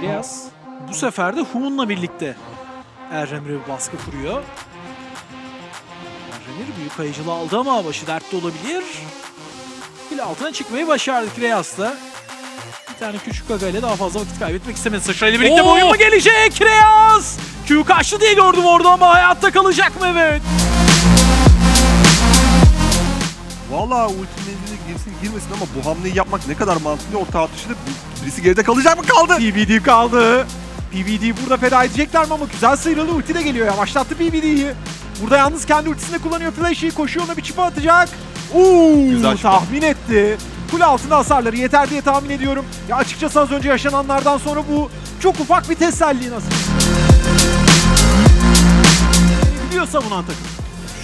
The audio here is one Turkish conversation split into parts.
Kireas bu sefer de Humun'la birlikte Erremir'e bir baskı kuruyor. Erremir büyük kayıcılığı aldı ama başı dertte olabilir. Bile altına çıkmayı başardı Kireas da. Bir tane küçük Gaga ile daha fazla vakit kaybetmek istemedi. Sıçra ile birlikte Oo! mu gelecek? Kireas! Q kaçtı diye gördüm orada ama hayatta kalacak mı? Evet. Valla ulti menzili girsin girmesin ama bu hamleyi yapmak ne kadar mantıklı orta atışında birisi geride kalacak mı kaldı? PBD kaldı. PBD burada feda edecekler mi ama güzel sıyrıldı. Ulti de geliyor. Yavaşlattı PBD'yi. Burada yalnız kendi ultisini kullanıyor. Flash'i koşuyor ona bir çipa atacak. Uuu tahmin etti. Kule altında hasarları yeter diye tahmin ediyorum. Ya açıkçası az önce yaşananlardan sonra bu çok ufak bir teselli nasıl? Biliyor savunan takım.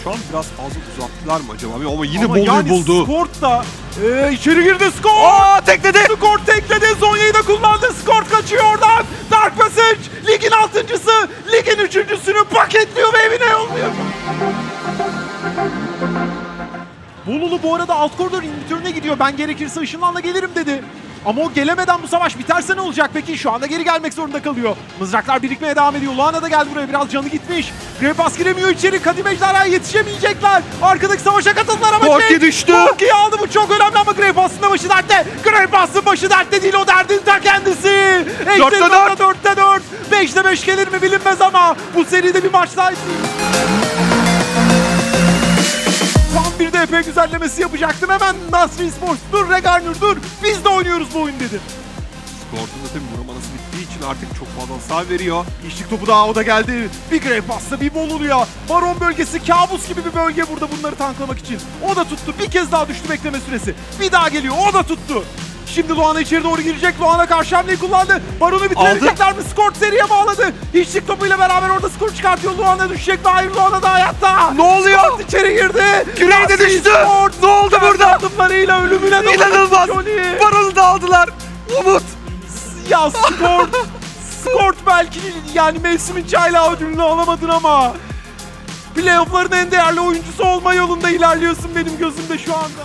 Şu an biraz fazla uzattılar mı acaba? Ama yine Ama yani buldu. Skort da e, içeri girdi Skort. Aa tekledi. Skort tekledi. Zonya'yı da kullandı. Skort kaçıyor oradan. Dark Passage. Ligin altıncısı. Ligin üçüncüsünü paketliyor ve evine yolluyor. Bolulu bu arada alt koridor inhibitörüne gidiyor. Ben gerekirse ışınlanla gelirim dedi. Ama o gelemeden bu savaş biterse ne olacak peki? Şu anda geri gelmek zorunda kalıyor. Mızraklar birikmeye devam ediyor. Luana da geldi buraya. Biraz canı gitmiş. Grepas giremiyor içeri. Kadim Ejderha yetişemeyecekler. Arkadaki savaşa katıldılar ama Korki Jake- düştü. Korki'yi aldı. Bu çok önemli ama Greypass'ın da başı dertte. Greypass'ın başı dertte değil. O derdin ta kendisi. Dört. 4'te 4. 5'te 5 gelir mi bilinmez ama bu seride bir maç daha Epey güzellemesi yapacaktım. Hemen Nasri Sports dur, Regarnur dur. Biz de oynuyoruz bu oyun dedi. Skort'un da tabii vuramanası bittiği için artık çok fazla hasar veriyor. İşlik topu daha o da geldi. Bir Grey Pass'la bir bol oluyor. Baron bölgesi kabus gibi bir bölge burada bunları tanklamak için. O da tuttu. Bir kez daha düştü bekleme süresi. Bir daha geliyor. O da tuttu. Şimdi Luana içeri doğru girecek. Luana karşı hamleyi kullandı. Baron'u bitirecekler mi? Skort seriye bağladı. Hiçlik topuyla beraber orada skor çıkartıyor. Luana düşecek mi? Hayır Luana da hayatta. Ne oluyor? Skort içeri girdi. Küreği de düştü. Sport Ne oldu burada? Adımlarıyla ölümüne doğru. İnanılmaz. Johnny. Baronu da aldılar. Umut. Ya Skort, Skort belki yani mevsimin çaylağı ödülünü alamadın ama playoff'ların en değerli oyuncusu olma yolunda ilerliyorsun benim gözümde şu anda.